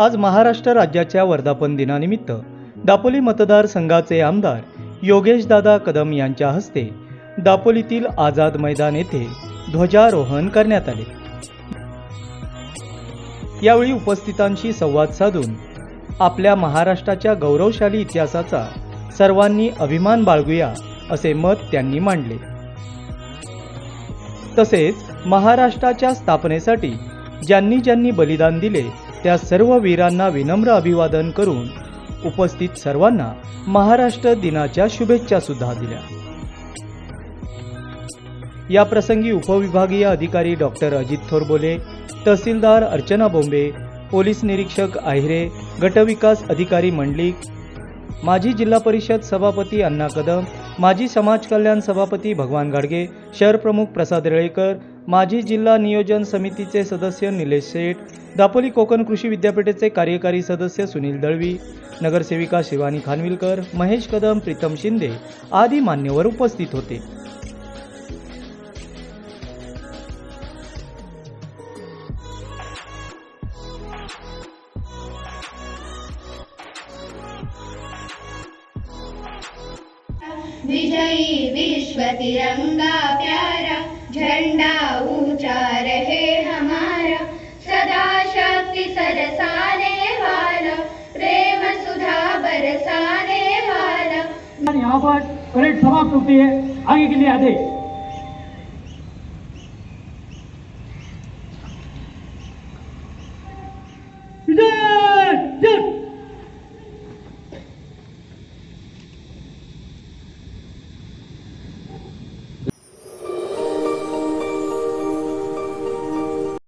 आज महाराष्ट्र राज्याच्या वर्धापन दिनानिमित्त दापोली मतदारसंघाचे आमदार योगेशदादा कदम यांच्या हस्ते दापोलीतील आझाद मैदान येथे ध्वजारोहण करण्यात आले. यावेळी उपस्थितांशी संवाद साधून आपल्या महाराष्ट्राच्या गौरवशाली इतिहासाचा सर्वांनी अभिमान बाळगूया असे मत त्यांनी मांडले. तसेच महाराष्ट्राच्या स्थापनेसाठी ज्यांनी ज्यांनी बलिदान दिले त्या सर्व वीरांना विनम्र अभिवादन करून उपस्थित सर्वांना महाराष्ट्र दिनाच्या शुभेच्छा सुद्धा दिल्या. या प्रसंगी उपविभागीय अधिकारी डॉक्टर अजित थोरबोले तहसीलदार अर्चना बोंबे पोलीस निरीक्षक आहिरे गटविकास अधिकारी मंडलिक माजी जिल्हा परिषद सभापती अण्णा कदम माजी समाज कल्याण सभापती भगवान गाडगे शहर प्रमुख प्रसाद रेळेकर माजी जिल्हा नियोजन समितीचे सदस्य निलेश शेठ दापोली कोकण कृषी विद्यापीठाचे कार्यकारी सदस्य सुनील दळवी नगरसेविका शिवानी खानविलकर महेश कदम प्रीतम शिंदे आदी मान्यवर उपस्थित होते. विजयी विश्व तिरंगा प्यारा झंडा ऊंचा रहे हमारा सदा शक्ति सरसाने वाला प्रेम सुधा बरसाने वाला। यहाँ पर परेड समाप्त होती है। आगे के लिए आदेश।